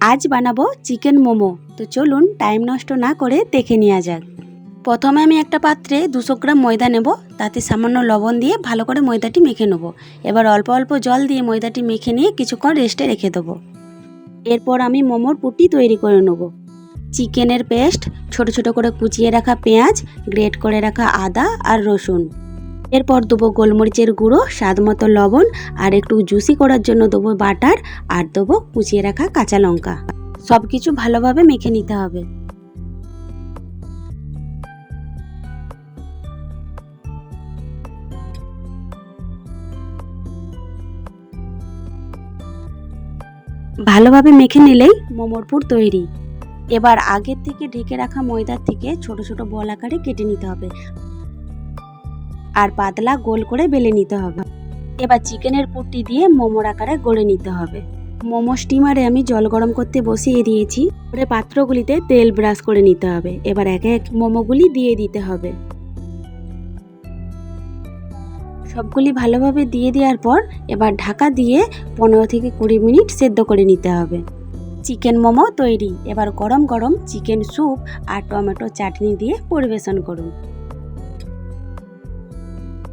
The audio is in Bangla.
আজ বানাবো চিকেন মোমো। তো চলুন, টাইম নষ্ট না করে দেখে নেওয়া যাক। প্রথমে আমি একটা পাত্রে দুশো গ্রাম ময়দা নেব। তাতে সামান্য লবণ দিয়ে ভালো করে ময়দাটি মেখে নেব। এবার অল্প অল্প জল দিয়ে ময়দাটি মেখে নিয়ে কিছুক্ষণ রেস্টে রেখে দেবো। এরপর আমি মোমোর পুটি তৈরি করে নেব। চিকেনের পেস্ট, ছোট ছোট করে কুচিয়ে রাখা পেঁয়াজ, গ্রেট করে রাখা আদা আর রসুন। এরপর দেবো গোলমরিচের গুঁড়ো, স্বাদ মতো লবণ, আর একটু জুসি করার জন্য দেবো বাটার, আর দেবো কুচিয়ে রাখা কাঁচা লঙ্কা। সব কিছু ভালোভাবে মেখে নিতে হবে। ভালোভাবে মেখে নিলেই মোমোর পুর তৈরি। এবার আগের থেকে ঢেকে রাখা ময়দার থেকে ছোট ছোট বল আকারে কেটে নিতে হবে। আর পাতলা গোল করে বেলে নিতে হবে। এবার চিকেনের পুরটি দিয়ে মোমোর আকারে গড়ে নিতে হবে। মোমো স্টিমারে আমি জল গরম করতে বসিয়ে দিয়েছি। পরে পাত্রগুলিতে তেল ব্রাশ করে নিতে হবে। এবার একে এক মোমোগুলি দিয়ে দিতে হবে। সবগুলি ভালোভাবে দিয়ে দেওয়ার পর এবার ঢাকা দিয়ে পনেরো থেকে কুড়ি মিনিট সেদ্ধ করে নিতে হবে। চিকেন মোমো তৈরি। এবার গরম গরম চিকেন স্যুপ আর টমেটো চাটনি দিয়ে পরিবেশন করুন।